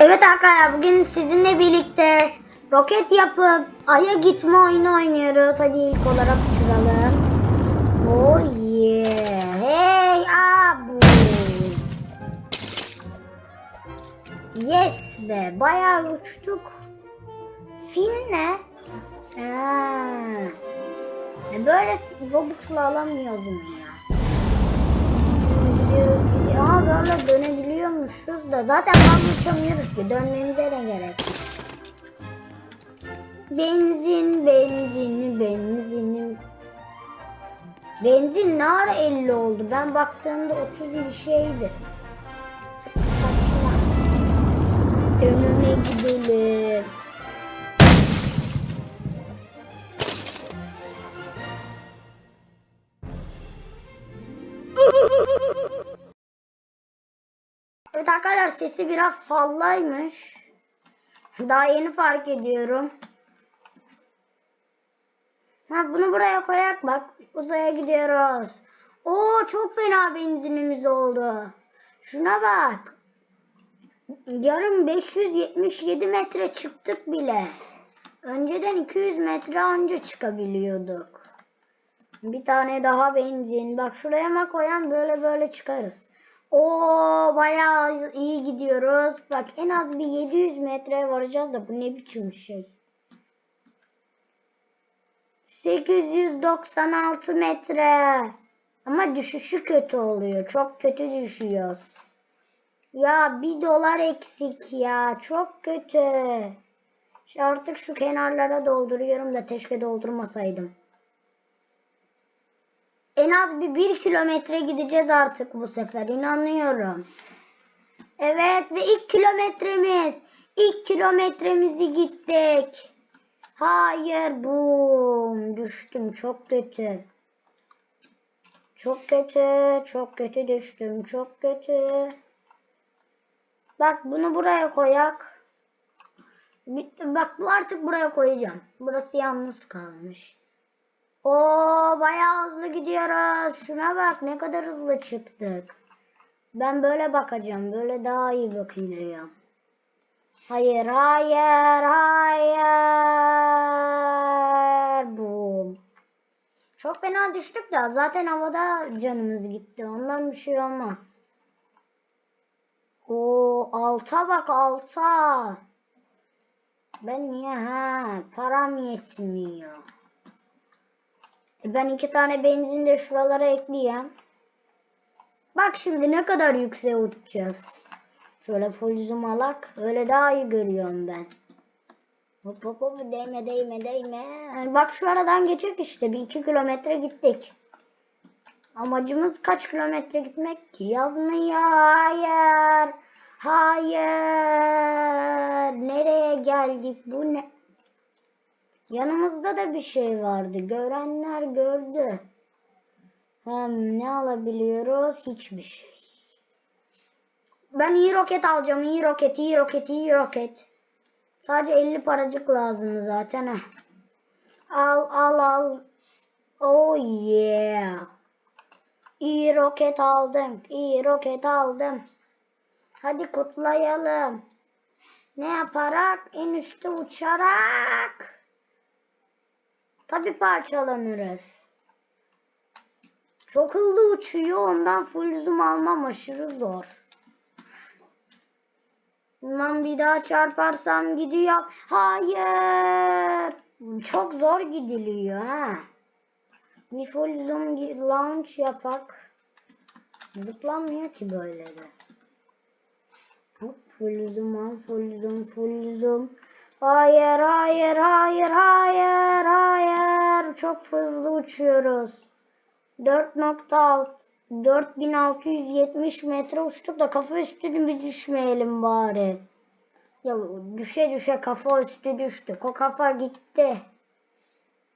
Evet arkadaşlar bugün sizinle birlikte roket yapıp Ay'a gitme oyunu oynuyoruz. Hadi ilk olarak uçuralım. Oh yeah. Hey abu. Yes be. Bayağı uçtuk. Fin ne? Ha. E Böyle Robux'la alamıyoruz mu ya? Gidiyoruz, gidiyoruz. Aa böyle dönebiliyormuşuz da zaten tam uçamıyoruz ki dönmemize ne gerek? Benzin, benzini, benzini. Benzin ne ara 50 oldu? Ben baktığımda 30 bir şeydi. Sıkı saçma. Önüne gidelim. Arkadaşlar sesi biraz fazlaymış. Daha yeni fark ediyorum. Ha, bunu buraya koyak bak. Uzaya gidiyoruz. Oo çok fena benzinimiz oldu. Şuna bak. Yarım 577 metre çıktık bile. Önceden 200 metre önce çıkabiliyorduk. Bir tane daha benzin. Bak şuraya mı koyan böyle böyle çıkarız. Oo bayağı iyi gidiyoruz. Bak en az bir 700 metre varacağız da bu ne biçim şey. 896 metre. Ama düşüşü kötü oluyor. Çok kötü düşüyoruz. Ya bir dolar eksik ya. Çok kötü. Artık şu kenarlara dolduruyorum da keşke doldurmasaydım. En az bir bir kilometre gideceğiz artık bu sefer. inanıyorum. Evet ve ilk kilometremiz. İlk kilometremizi gittik. Hayır bum. Düştüm çok kötü. Çok kötü. Çok kötü düştüm. Çok kötü. Bak bunu buraya koyak. Bak bu artık buraya koyacağım. Burası yalnız kalmış. Oo bayağı hızlı gidiyoruz. Şuna bak ne kadar hızlı çıktık. Ben böyle bakacağım. Böyle daha iyi bakıyorum. Hayır, hayır, hayır. Bum. Çok fena düştük de zaten havada canımız gitti. Ondan bir şey olmaz. O alta bak alta. Ben niye ha param yetmiyor. Ben iki tane benzin de şuralara ekleyeyim. Bak şimdi ne kadar yükseğe uçacağız. Şöyle full zoom alak. Öyle daha iyi görüyorum ben. Hop hop hop değme değme değme. Yani bak şu aradan geçecek işte. Bir iki kilometre gittik. Amacımız kaç kilometre gitmek ki? Yazmıyor. Hayır. Hayır. Nereye geldik? Bu ne? Yanımızda da bir şey vardı. Görenler gördü. Hem ne alabiliyoruz? Hiçbir şey. Ben iyi roket alacağım. İyi roket, iyi roket, iyi roket. Sadece 50 paracık lazım zaten. Heh. Al al al. Oh yeah. İyi roket aldım. İyi roket aldım. Hadi kutlayalım. Ne yaparak? En üstte uçarak. Tabi parçalanırız. Çok hızlı uçuyor. Ondan full zoom almam aşırı zor. Bundan bir daha çarparsam gidiyor. Hayır. Çok zor gidiliyor ha. Bir full zoom launch yapak. Zıplamıyor ki böyle de. Hop full zoom al full zoom full zoom. Hayır, hayır, hayır, hayır, hayır. Çok hızlı uçuyoruz. 4.6 4670 metre uçtuk da kafa üstü bir düşmeyelim bari. Ya düşe düşe kafa üstü düştük. O kafa gitti.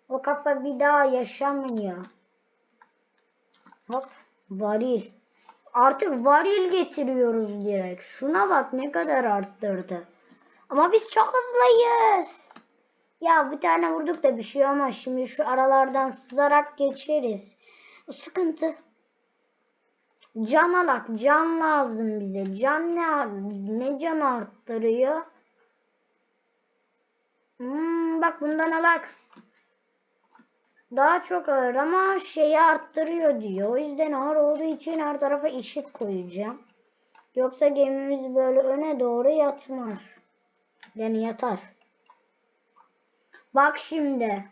O kafa bir daha yaşamıyor. Hop varil. Artık varil getiriyoruz direkt. Şuna bak ne kadar arttırdı. Ama biz çok hızlıyız. Ya bir tane vurduk da bir şey ama şimdi şu aralardan sızarak geçeriz. Bu sıkıntı. Can alak. Can lazım bize. Can ne, ne can arttırıyor? Hmm, bak bundan alak. Daha çok ağır ama şeyi arttırıyor diyor. O yüzden ağır olduğu için her tarafa ışık koyacağım. Yoksa gemimiz böyle öne doğru yatmaz. Yani yatar. Bak şimdi.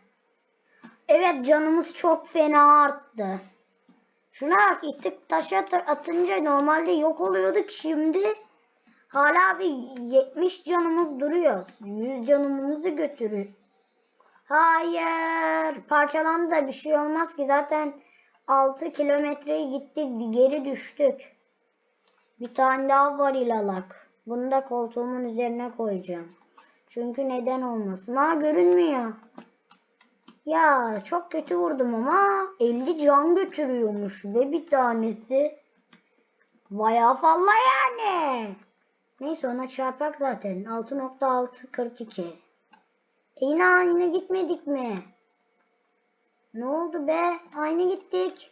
Evet canımız çok fena arttı. Şuna bak itip taşa at- atınca normalde yok oluyorduk şimdi. Hala bir 70 canımız duruyor. 100 canımızı götürüyor. Hayır. Parçalandı da bir şey olmaz ki. Zaten 6 kilometreyi gittik. Geri düştük. Bir tane daha var ilalak. Bunu da koltuğumun üzerine koyacağım. Çünkü neden olmasın? Ha görünmüyor. Ya çok kötü vurdum ama 50 can götürüyormuş ve bir tanesi. Bayağı fazla yani. Neyse ona çarpak zaten. 6.642. E yine aynı gitmedik mi? Ne oldu be? Aynı gittik.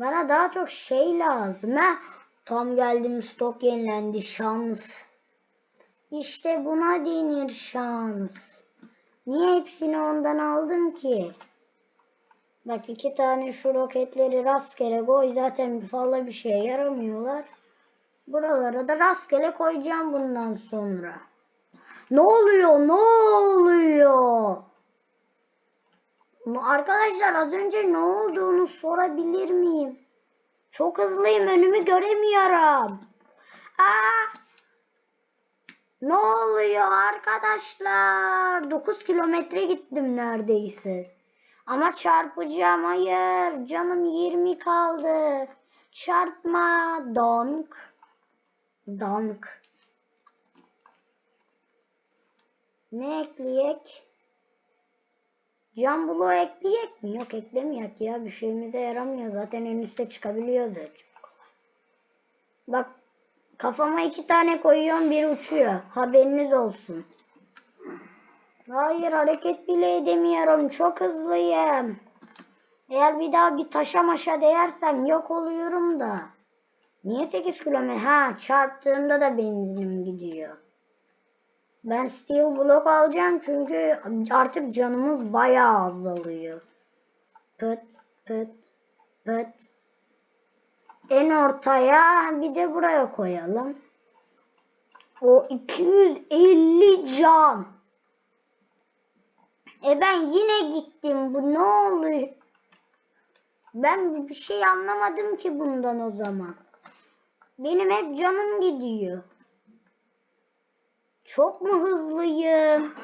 Bana daha çok şey lazım ha. Tam geldim stok yenilendi şans. İşte buna denir şans. Niye hepsini ondan aldım ki? Bak iki tane şu roketleri rastgele koy zaten fazla bir şeye yaramıyorlar. Buralara da rastgele koyacağım bundan sonra. Ne oluyor? Ne oluyor? Arkadaşlar az önce ne olduğunu sorabilir miyim? Çok hızlıyım önümü göremiyorum. Aa! Ne oluyor arkadaşlar? 9 kilometre gittim neredeyse. Ama çarpacağım. Hayır. Canım 20 kaldı. Çarpma. Donk. Donk. Ne ekleyek? Can bloğu ekleyek mi? Yok eklemeyek ya. Bir şeyimize yaramıyor. Zaten en üste çıkabiliyoruz. Bak kafama iki tane koyuyorum bir uçuyor. Haberiniz olsun. Hayır hareket bile edemiyorum. Çok hızlıyım. Eğer bir daha bir taşa maşa değersem yok oluyorum da. Niye 8 kilometre? Ha çarptığımda da benzinim gidiyor. Ben steel block alacağım çünkü artık canımız bayağı azalıyor. Pıt pıt pıt. En ortaya bir de buraya koyalım. O 250 can. E ben yine gittim. Bu ne oluyor? Ben bir şey anlamadım ki bundan o zaman. Benim hep canım gidiyor. Çok mu hızlıyım?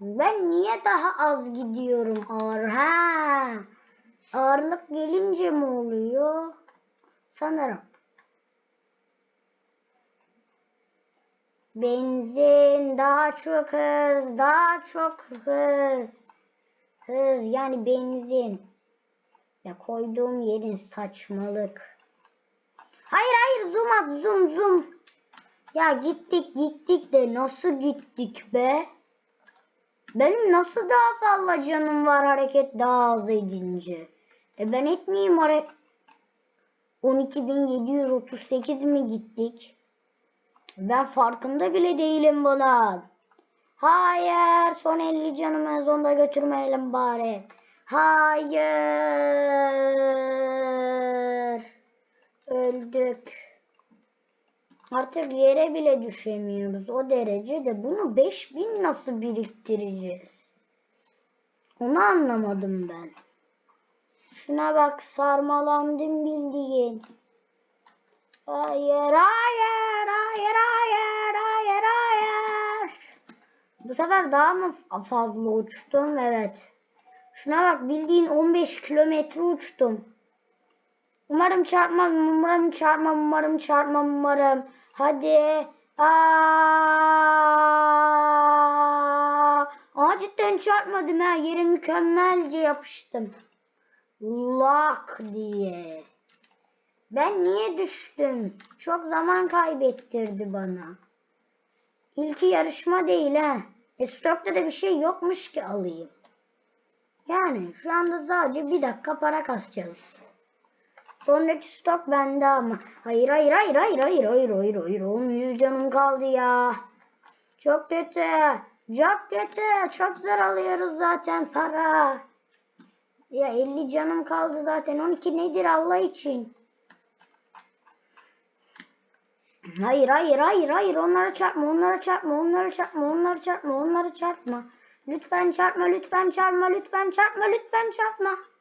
Ben niye daha az gidiyorum ağır? Ha. Ağırlık gelince mi oluyor? Sanırım. Benzin, daha çok hız, daha çok hız. Hız yani benzin. Ya koyduğum yerin saçmalık. Hayır hayır zoom at zoom zoom. Ya gittik gittik de nasıl gittik be? Benim nasıl daha fazla canım var hareket daha az edince? E ben etmeyeyim hareket. 12.738 mi gittik? Ben farkında bile değilim bunun. Hayır. Son 50 canımız onu da götürmeyelim bari. Hayır. Öldük. Artık yere bile düşemiyoruz. O derece de bunu 5000 nasıl biriktireceğiz? Onu anlamadım ben. Şuna bak sarmalandım bildiğin. Hayır, hayır, hayır, hayır, hayır, hayır. Bu sefer daha mı fazla uçtum? Evet. Şuna bak bildiğin 15 kilometre uçtum. Umarım çarpmam, umarım çarpmam, umarım çarpmam, umarım. Hadi. Aa, Aa cidden çarpmadım ha. Yere mükemmelce yapıştım. Lak diye. Ben niye düştüm? Çok zaman kaybettirdi bana. İlki yarışma değil ha. E stokta da bir şey yokmuş ki alayım. Yani şu anda sadece bir dakika para kasacağız. Sonraki stok bende ama. Hayır hayır hayır hayır hayır hayır hayır hayır. Oğlum 100 canım kaldı ya. Çok kötü. Çok kötü. Çok zor alıyoruz zaten para. Ya 50 canım kaldı zaten. 12 nedir Allah için? Hayır hayır hayır hayır onlara çarpma onlara çarpma onlara çarpma onlara çarpma onlara çarpma. Lütfen çarpma lütfen çarpma lütfen çarpma lütfen çarpma.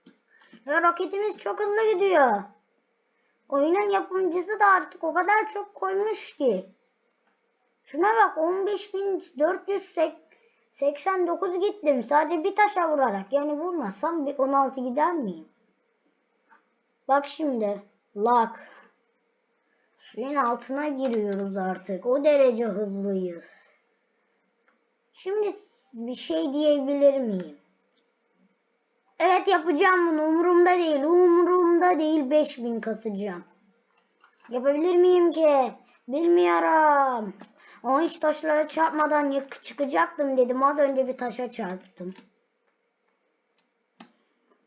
Ya roketimiz çok hızlı gidiyor. Oyunun yapımcısı da artık o kadar çok koymuş ki. Şuna bak 15.489 gittim sadece bir taşa vurarak. Yani vurmasam bir 16 gider miyim? Bak şimdi. Lak. Suyun altına giriyoruz artık. O derece hızlıyız. Şimdi bir şey diyebilir miyim? Evet yapacağım bunu. Umurumda değil. Umurumda değil. 5000 kasacağım. Yapabilir miyim ki? Bilmiyorum. O hiç taşlara çarpmadan yak- çıkacaktım dedim. Az önce bir taşa çarptım.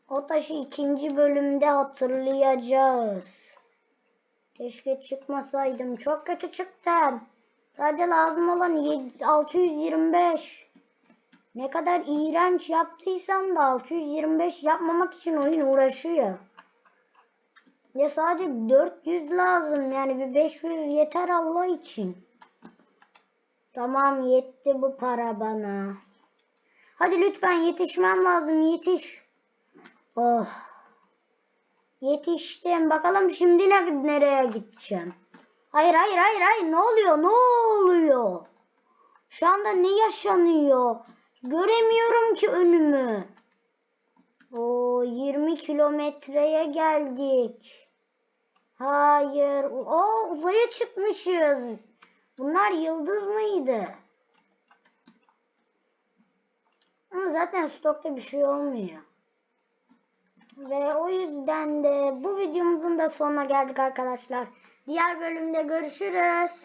O taşı ikinci bölümde hatırlayacağız. Keşke çıkmasaydım. Çok kötü çıktım. Sadece lazım olan 7 625. Ne kadar iğrenç yaptıysam da 625 yapmamak için oyun uğraşıyor. Ya sadece 400 lazım yani bir 500 yeter Allah için. Tamam yetti bu para bana. Hadi lütfen yetişmem lazım yetiş. Oh. Yetiştim. Bakalım şimdi ne, nereye gideceğim. Hayır hayır hayır hayır ne oluyor ne oluyor? Şu anda ne yaşanıyor? Göremiyorum ki önümü. O 20 kilometreye geldik. Hayır. O uzaya çıkmışız. Bunlar yıldız mıydı? Ama zaten stokta bir şey olmuyor. Ve o yüzden de bu videomuzun da sonuna geldik arkadaşlar. Diğer bölümde görüşürüz.